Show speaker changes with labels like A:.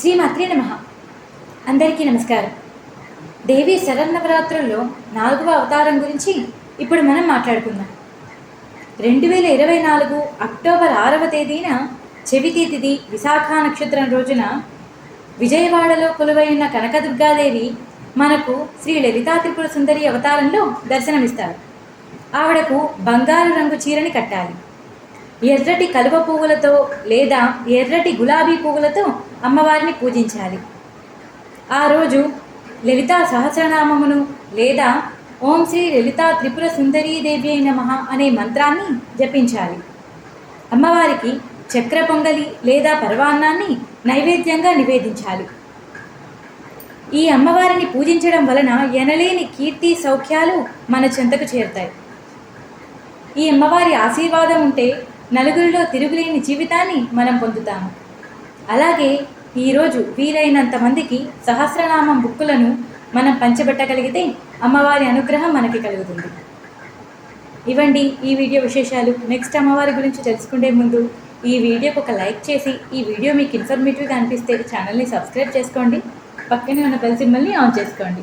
A: శ్రీమాత్రి నమ. అందరికీ నమస్కారం. దేవి శరన్నవరాత్రుల్లో నాలుగవ అవతారం గురించి ఇప్పుడు మనం మాట్లాడుకుందాం. రెండు వేల ఇరవై నాలుగు అక్టోబర్ ఆరవ తేదీన చెవితి తిథి విశాఖ నక్షత్రం రోజున విజయవాడలో కొలువైన కనకదుర్గాదేవి మనకు శ్రీ లలితా త్రిపుర సుందరి అవతారంలో దర్శనమిస్తారు. ఆవిడకు బంగారు రంగు చీరని కట్టాలి. ఎర్రటి కలువ పువ్వులతో లేదా ఎర్రటి గులాబీ పువ్వులతో అమ్మవారిని పూజించాలి. ఆ రోజు లలితా సహస్రనామమును లేదా ఓం శ్రీ లలితా త్రిపుర సుందరీదేవి నమః అనే మంత్రాన్ని జపించాలి. అమ్మవారికి చక్ర పొంగలి లేదా పరవాన్నాన్ని నైవేద్యంగా నివేదించాలి. ఈ అమ్మవారిని పూజించడం వలన ఎనలేని కీర్తి సౌఖ్యాలు మన చెంతకు చేరుతాయి. ఈ అమ్మవారి ఆశీర్వాదం ఉంటే నలుగురిలో తిరుగులేని జీవితాన్ని మనం పొందుతాము. అలాగే ఈరోజు వీలైనంత మందికి సహస్రనామం బుక్కులను మనం పంచబెట్టగలిగితే అమ్మవారి అనుగ్రహం మనకి కలుగుతుంది. ఇవ్వండి ఈ వీడియో విశేషాలు. నెక్స్ట్ అమ్మవారి గురించి తెలుసుకునే ముందు ఈ వీడియోకి ఒక లైక్ చేసి ఈ వీడియో మీకు ఇన్ఫర్మేటివ్గా అనిపిస్తే ఛానల్ని సబ్స్క్రైబ్ చేసుకోండి. పక్కనే ఉన్న బెల్ సింబల్ని ఆన్ చేసుకోండి.